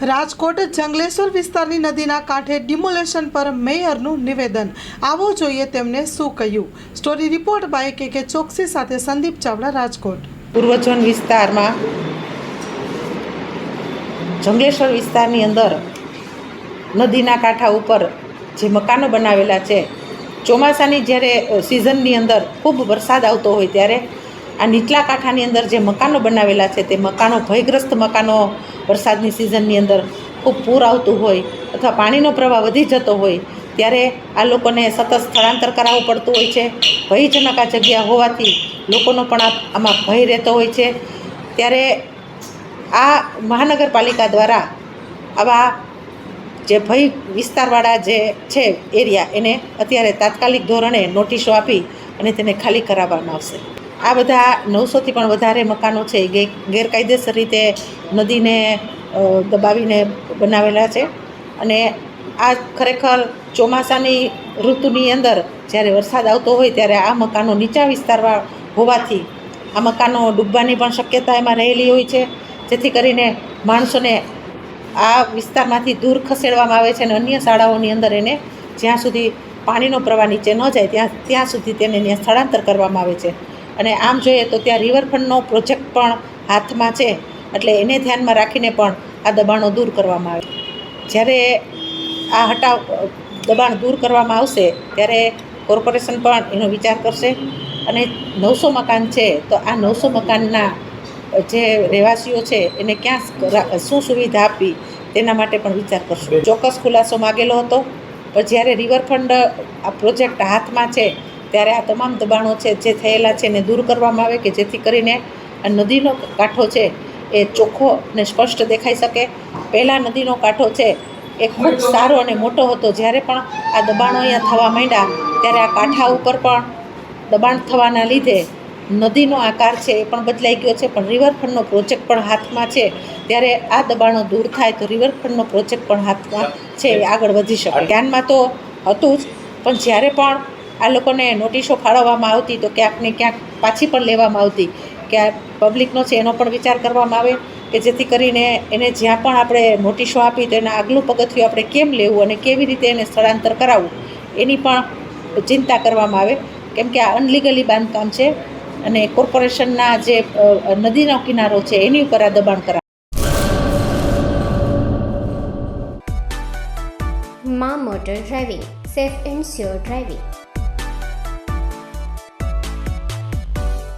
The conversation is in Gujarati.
રાજકોટ જંગલેશ્વર વિસ્તારની નદીના કાંઠે ડિમોલેશન પર મેયરનું નિવેદન. આવો જોઈએ તેમને શું કહ્યું. સ્ટોરી રિપોર્ટ બાય કે કે ચોકસી સાથે સંદીપ ચાવડા, રાજકોટ. પૂર્વજન વિસ્તારમાં, જંગલેશ્વર વિસ્તારની અંદર નદીના કાંઠા ઉપર જે મકાનો બનાવેલા છે, ચોમાસાની જ્યારે સિઝનની અંદર ખૂબ વરસાદ આવતો હોય ત્યારે આ નીચલા કાંઠાની અંદર જે મકાનો બનાવેલા છે, તે મકાનો ભયગ્રસ્ત મકાનો વરસાદની સિઝનની અંદર ખૂબ પૂર આવતું હોય અથવા પાણીનો પ્રવાહ વધી જતો હોય, ત્યારે આ લોકોને સતત સ્થળાંતર કરાવવું પડતું હોય છે. ભયજનક આ જગ્યા હોવાથી લોકોનો પણ આમાં ભય રહેતો હોય છે. ત્યારે આ મહાનગરપાલિકા દ્વારા આવા જે ભય વિસ્તારવાળા જે છે એરિયા, એને અત્યારે તાત્કાલિક ધોરણે નોટિસો આપી અને તેને ખાલી કરાવવામાં આવશે. આ બધા નવસોથી પણ વધારે મકાનો છે, એ ગેરકાયદેસર રીતે નદીને દબાવીને બનાવેલા છે. અને આ ખરેખર ચોમાસાની ઋતુની અંદર જ્યારે વરસાદ આવતો હોય ત્યારે આ મકાનો નીચા વિસ્તારમાં હોવાથી આ મકાનો ડૂબવાની પણ શક્યતા એમાં રહેલી હોય છે. જેથી કરીને માણસોને આ વિસ્તારમાંથી દૂર ખસેડવામાં આવે છે અને અન્ય શાળાઓની અંદર એને જ્યાં સુધી પાણીનો પ્રવાહ નીચે ન જાય, ત્યાં ત્યાં સુધી તેને ત્યાં સ્થળાંતર કરવામાં આવે છે. અને આમ જોઈએ તો ત્યાં રિવરફ્રન્ટનો પ્રોજેક્ટ પણ હાથમાં છે. એટલે એને ધ્યાનમાં રાખીને પણ આ દબાણો દૂર કરવામાં આવે. જ્યારે આ હટાવ દબાણ દૂર કરવામાં આવશે ત્યારે કોર્પોરેશન પણ એનો વિચાર કરશે. અને નવસો મકાન છે તો આ નવસો મકાનના જે રહેવાસીઓ છે એને ક્યાં શું સુવિધા આપવી તેના માટે પણ વિચાર કરશું. ચોક્કસ ખુલાસો માગેલો હતો પણ જ્યારે રિવરફ્રન્ટ આ પ્રોજેક્ટ હાથમાં છે ત્યારે આ તમામ દબાણો છે, જે થયેલા છે એને દૂર કરવામાં આવે કે જેથી કરીને આ નદીનો કાંઠો છે એ ચોખ્ખો અને સ્પષ્ટ દેખાઈ શકે. પહેલાં નદીનો કાંઠો છે એ ખૂબ સારો અને મોટો હતો. જ્યારે પણ આ દબાણો અહીંયા થવા માંડ્યા, ત્યારે આ કાંઠા ઉપર પણ દબાણ થવાના લીધે નદીનો આકાર છે એ પણ બદલાઈ ગયો છે. પણ રિવરફ્રન્ટનો પ્રોજેક્ટ પણ હાથમાં છે. ત્યારે આ દબાણો દૂર થાય તો રિવરફ્રન્ટનો પ્રોજેક્ટ પણ હાથમાં છે એ આગળ વધી શકે. ધ્યાનમાં તો હતું જ, પણ જ્યારે પણ આ લોકોને નોટિસો ફાળવવામાં આવતી તો ક્યાંક ને ક્યાંક પાછી પણ લેવામાં આવતી કે આ પબ્લિકનો છે એનો પણ વિચાર કરવામાં આવે કે જેથી કરીને એને જ્યાં પણ આપણે નોટિસો આપી તો એના આગલું પગથિયું આપણે કેમ લેવું અને કેવી રીતે એને સ્થળાંતર કરાવવું, એની પણ ચિંતા કરવામાં આવે. કેમ કે આ અનલીગલી બાંધકામ છે અને કોર્પોરેશનના જે નદીનો કિનારો છે એની ઉપર આ દબાણ કરાવે મા motor driving, safe and sure driving.